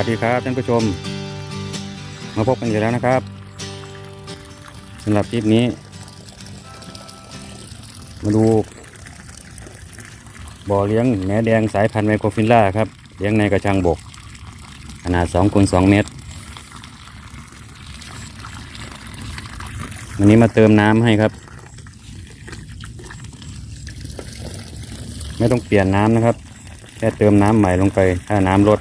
สวัสดีครับท่านผู้ชม มาพบกันอีกแล้วนะครับสำหรับคลิปนี้ มาดูบ่อเลี้ยงแม่แดงสายพันธุ์ไมโครฟิลล่าครับ เลี้ยงในกระชังบก ขนาด2คูณ2เมตร วันนี้มาเติมน้ำให้ครับ ไม่ต้องเปลี่ยนน้ำนะครับ แค่เติมน้ำใหม่ลงไปถ้าน้ำลด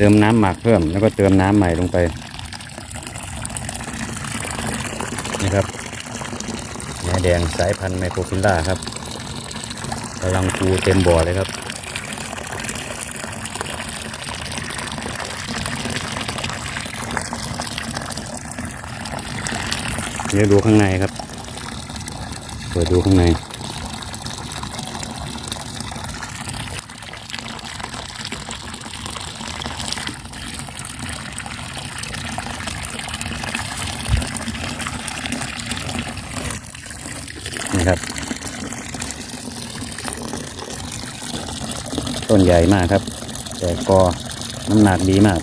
เติมน้ำหมักเพิ่มแล้วก็เติมน้ำใหม่ลงไปนะครับแม่แดงสายพันธุ์ไมโครฟิลล่าครับกำลังปูเต็มบ่อเลยครับเดี๋ยวดูข้างในครับ เปิดดูข้างในครับ ต้ นใหญ่มากครับ แต่กอน้ำหนักดีมาก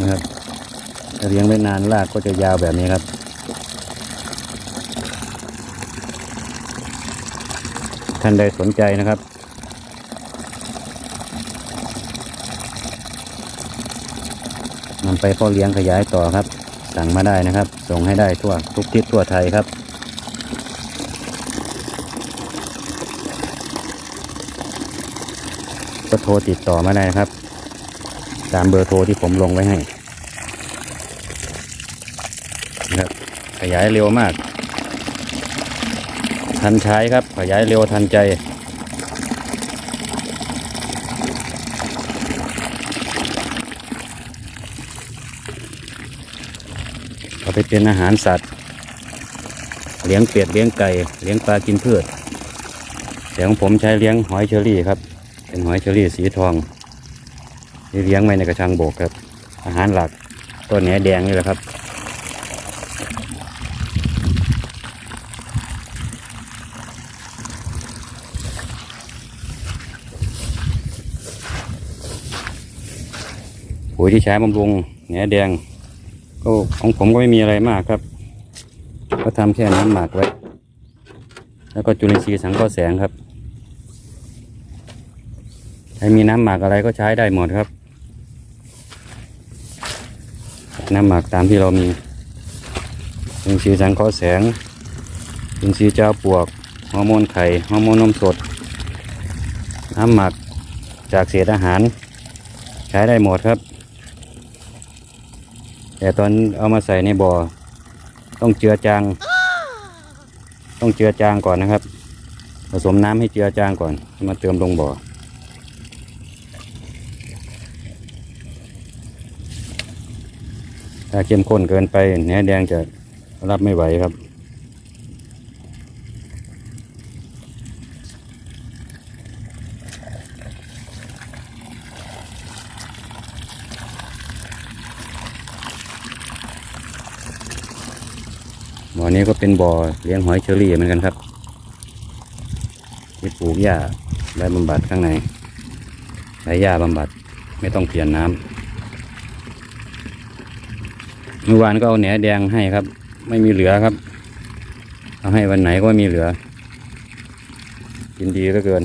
นะครับถ้าเลี้ยงไว้นานรากก็จะยาวแบบนี้ครับท่านใดสนใจนะครับ นำไปพ่อเลี้ยงขยายต่อครับ สั่งมาได้นะครับ ส่งให้ได้ทั่วทุกทิศทั่วไทยครับ ก็โทรติดต่อมาได้ครับ ตามเบอร์โทรที่ผมลงไว้ให้นะครับขยายเร็วมาก ทันใช้ครับ ขยายเร็วทันใจเอาไปเป็นอาหารสัตว์ เลี้ยงเป็ดเลี้ยงไก่ เลี้ยงปลากินพืชแต่ของผมใช้เลี้ยงหอยเชอรี่ครับ เป็นหอยเชอรี่สีทองที่เลี้ยงไว้ในกระชังโบกครับ อาหารหลักต้นแหนแดงนี่แหละครับปุ๋ยที่ใช้บำรุงแหนแดง ก็ของผมก็ไม่มีอะไรมากครับ ก็ทำแค่น้ำหมักไว้ แล้วก็จุลินทรีย์สังเคราะห์แสงครับ ใครมีน้ำหมักอะไรก็ใช้ได้หมดครับ น้ำหมักตามที่เรามีจุลินทรีย์สังเคราะห์แสงจุลินทรีย์เจ้าปวกฮอร์โมนไข่ฮอร์โมนนมสด น้ำหมักจากเศษอาหาร ใช้ได้หมดครับ แต่ตอนเอามาใส่ในบ่อ ต้องเจือจางต้องเจือจางก่อนนะครับ ผสมน้ำให้เจือจางก่อน มาเติมลงบ่อ ถ้าเข้มข้นเกินไปแหนแดงจะรับไม่ไหวครับ บ่อนี้ก็เป็นบ่อเลี้ยงหอยเชอรี่เหมือนกันครับ ที่ปลูกหญ้าและบำบัดข้างในใช้หญ้าบำบัดไม่ต้องเปลี่ยนน้ำ เมื่อวานก็เอาแหนแดงให้ครับ ไม่มีเหลือครับ เอาให้วันไหนก็ไม่มีเหลือ กินดีเหลือเกิน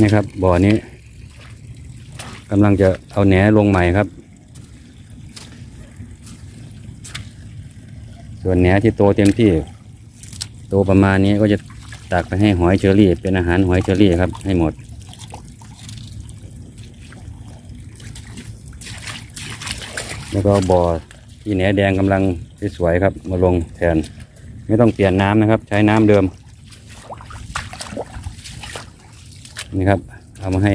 นี่ครับ บ่อนี้กำลังจะเอาแหนลงใหม่ครับ ส่วนแหนที่โตเต็มที่ โตประมาณนี้ก็จะ ตักไปให้หอยเชอรี่ เป็นอาหารหอยเชอรี่ครับ ให้หมด แล้วก็บ่อที่แหนแดงกำลังสวยๆครับ มาลงแทน ไม่ต้องเปลี่ยนน้ำนะครับ ใช้น้ำเดิม นี่ครับเอามาให้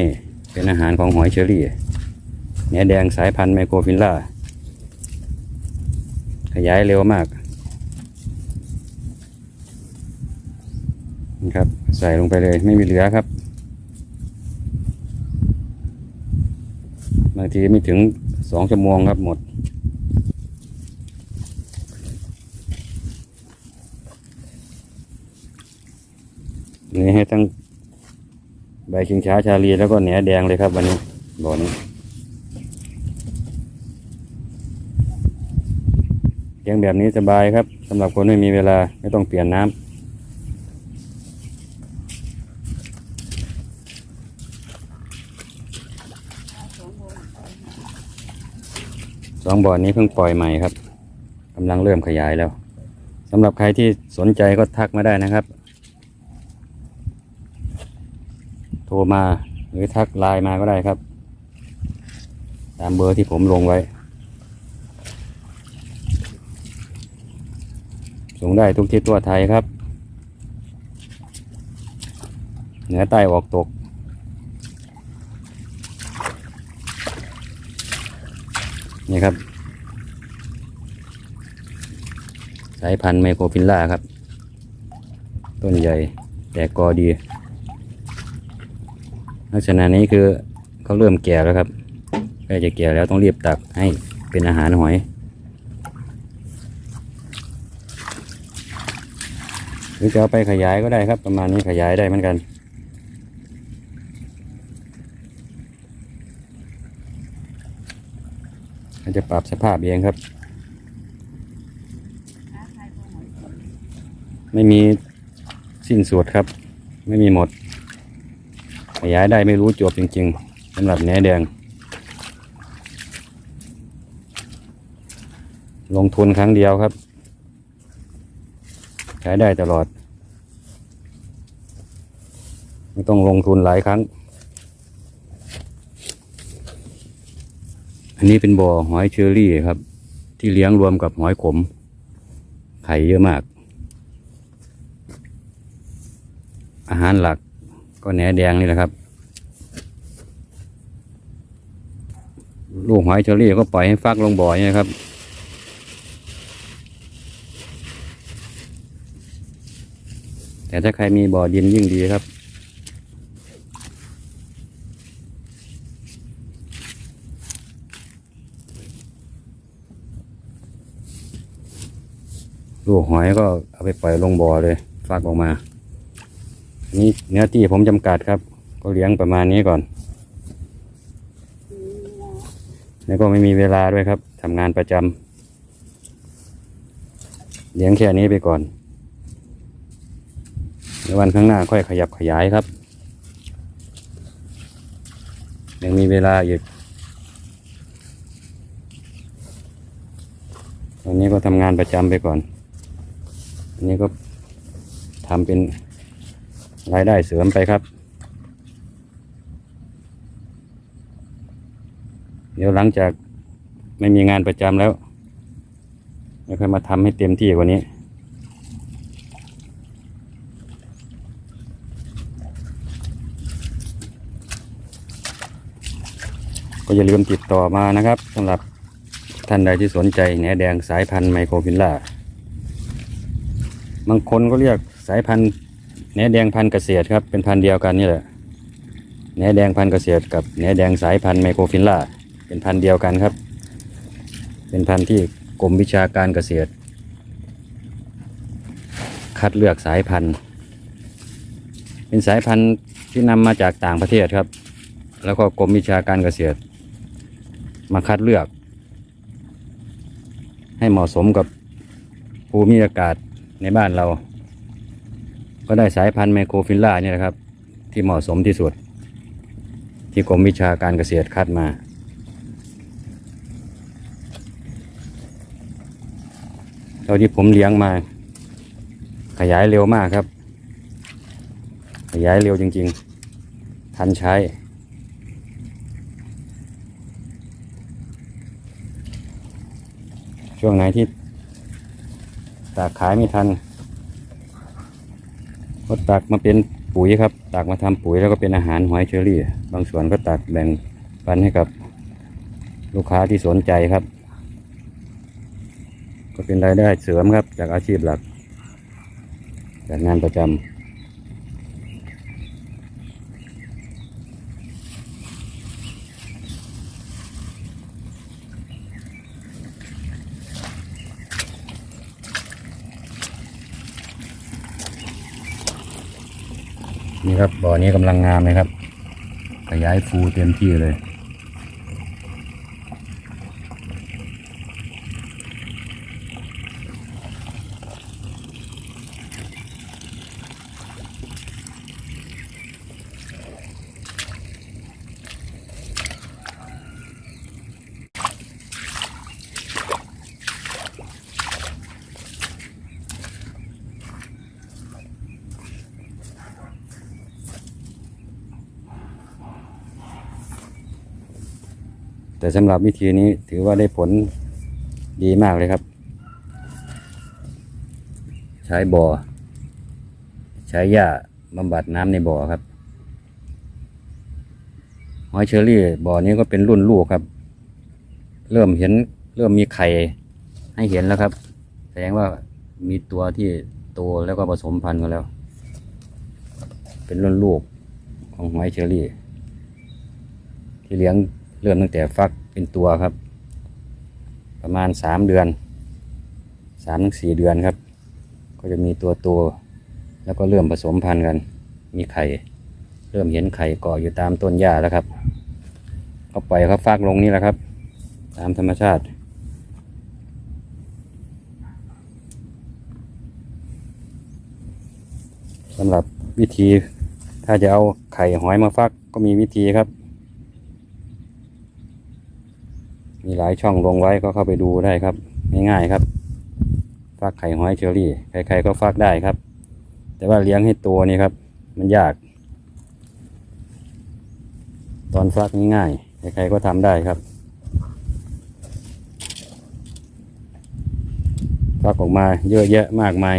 เป็นอาหารของหอยเชอรี่เนื้อแดงสายพันธุ์ไมโครฟิลล่า ขยายเร็วมาก ครับ ใส่ลงไปเลยไม่มีเหลือครับบางทีไม่ถึงสองชั่วโมงครับหมด นี่ให้ทั้งใบชิงช้าชาลีแล้วก็แหนแดงเลยครับวันนี้บ่อนี้เลี้ยงแบบนี้สบายครับสำหรับคนไม่มีเวลาไม่ต้องเปลี่ยนน้ำ สองบ่อนี้เพิ่งปล่อยใหม่ครับกำลังเริ่มขยายแล้วสำหรับใครที่สนใจก็ทักมาได้นะครับ โทรมาหรือทักไลน์มาก็ได้ครับ ตามเบอร์ที่ผมลงไว้ ส่งได้ทุกที่ทั่วไทยครับ เหนือใต้ออกตก นี่ครับ สายพันธุ์ไมโครฟิลล่าครับ ต้นใหญ่แต่กอดี ลักษณะนี้คือเขาเริ่มแก่แล้วครับใกล้จะแก่แล้วต้องรีบตักให้เป็นอาหารหอย หรือจะเอาไปขยายก็ได้ครับ ประมาณนี้ขยายได้เหมือนกัน มันจะปรับสภาพเองครับ ไม่มีสิ้นสุดครับ ไม่มีหมด ขยายได้ไม่รู้จบจริงๆสำหรับแหนแดง ลงทุนครั้งเดียวครับใช้ได้ตลอด ไม่ต้องลงทุนหลายครั้ง อันนี้เป็นบ่อหอยเชอรี่ครับ ที่เลี้ยงรวมกับหอยขม ไข่เยอะมาก อาหารหลักก็แหนแดงนี่แหละครับ ลูกหอยเชอรี่ก็ปล่อยให้ฟักลงบ่อเนี่ครับแต่ถ้าใครมีบ่อดินยิ่งดีครับ ลูกหอยก็เอาไปปล่อยลงบ่อเลยฟักออกมา นี่เนื้อที่ผมจำกัดครับ ก็เลี้ยงประมาณนี้ก่อน แล้วก็ไม่มีเวลาด้วยครับทำงานประจำเลี้ยงแค่นี้ไปก่อนในวันข้างหน้าค่อยขยับขยายครับ ยังมีเวลาอีกตอนนี้ก็ทำงานประจำไปก่อน อันนี้ก็ทำเป็นรายได้เสริมไปครับ เดี๋ยวหลังจากไม่มีงานประจำแล้วเราค่อยมาทำให้เต็มที่กว่านี้ก็อย่าลืมติดต่อมานะครับสำหรับท่านใดที่สนใจแหนแดงสายพันธุ์ไมโครฟิลล่า บางคนก็เรียกสายพันธุ์แหนแดงพันธุ์เกษตรครับ เป็นพันธุ์เดียวกันนี่แหละแหนแดงพันธุ์เกษตรกับแหนแดงสายพันธุ์ไมโครฟิลล่าเป็นพันธุ์เดียวกันครับ เป็นพันธุ์ที่กรมวิชาการเกษตร คัดเลือกสายพันธุ์ เป็นสายพันธุ์ที่นำมาจากต่างประเทศครับ แล้วก็กรมวิชาการเกษตร มาคัดเลือก ให้เหมาะสมกับภูมิอากาศ ในบ้านเรา ก็ได้สายพันธุ์ไมโครฟิลล่าเนี่ยนะครับ ที่เหมาะสมที่สุด ที่กรมวิชาการเกษตรคัดมา เท่าที่ผมเลี้ยงมา ขยายเร็วมากครับ ขยายเร็วจริง ๆ ทันใช้ช่วงไหนที่ ตากขายไม่ทันก็ตากมาเป็นปุ๋ยครับ ตากมาทำปุ๋ยแล้วก็เป็นอาหารหอยเชอรี่ บางส่วนก็ตักแบ่งปันให้กับลูกค้าที่สนใจครับ ก็เป็นรายได้เสริมครับ จากอาชีพหลัก จากงานประจำ นี่ครับบ่อนี้กำลังงามเลยครับขยายฟูเต็มที่เลย แต่สำหรับวิธีนี้ถือว่าได้ผลดีมากเลยครับ ใช้บ่อ ใช้หญ้าบำบัดน้ำในบ่อครับหอยเชอรี่บ่อนี้ก็เป็นรุ่นลูกครับ เริ่มเห็นเริ่มมีไข่ให้เห็นแล้วครับ แสดงว่ามีตัวที่โตแล้วก็ผสมพันธุ์กันแล้ว เป็นรุ่นลูกของหอยเชอรี่ ที่เลี้ยง เริ่มตั้งแต่ฟักเป็นตัวครับ ประมาณสามเดือนสามถึงสี่เดือนครับ ก็จะมีตัวโตแล้วก็เริ่มผสมพันธุ์กัน มีไข่ เริ่มเห็นไข่เกาะอยู่ตามต้นหญ้าแล้วครับก็ปล่อยเขาฟักลงนี่แหละครับ ตามธรรมชาติสำหรับวิธีถ้าจะเอาไข่หอยมาฟักก็มีวิธีครับ มีหลายช่องลงไว้ก็เข้าไปดูได้ครับ ง่ายๆครับ ฟักไข่หอยเชอรี่ ใครๆก็ฟักได้ครับ แต่ว่าเลี้ยงให้ตัวนี่ครับ มันยาก ตอนฟักง่ายๆใครๆก็ทำได้ครับ ฟักออกมาเยอะแยะมากมาย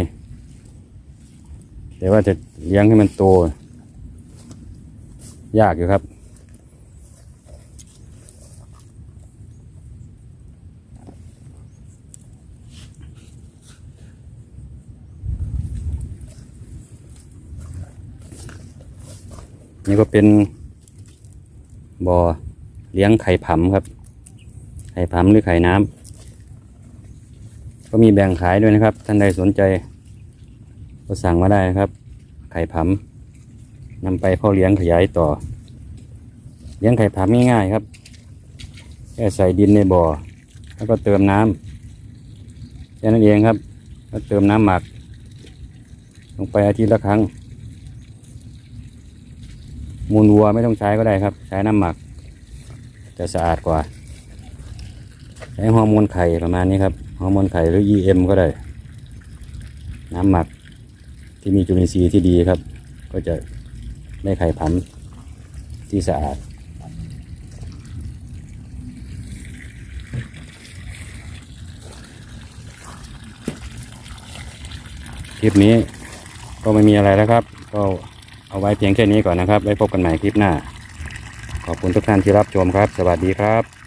แต่ว่าจะเลี้ยงให้มันโตยากอยู่ครับ นี่ก็เป็นบ่อเลี้ยงไข่ผำครับ ไข่ผำหรือไข่น้ำก็มีแบ่งขายด้วยนะครับ ท่านใดสนใจ ก็สั่งมาได้นะครับ ไข่ผำนำไปเข้าเลี้ยงขยายต่อ เลี้ยงไข่ผำง่ายๆครับ แค่ใส่ดินในบ่อ แล้วก็เติมน้ำแค่นั้นเองครับ แล้วเติมน้ำหมัก ลงไปอาทิตย์ละครั้ง มูลวัวไม่ต้องใช้ก็ได้ครับ ใช้น้ำหมัก จะสะอาดกว่า ใช้ฮอร์โมนไข่ประมาณนี้ครับฮอร์โมนไข่หรือ EM ก็ได้ น้ำหมักที่มีจุลินทรีย์ที่ดีครับ ก็จะได้ไข่ผำที่สะอาดคลิปนี้ก็ไม่มีอะไรแล้วครับ ก็ เอาไว้เพียงแค่นี้ก่อนนะครับ ไว้พบกันใหม่คลิปหน้า ขอบคุณทุกท่านที่รับชมครับ สวัสดีครับ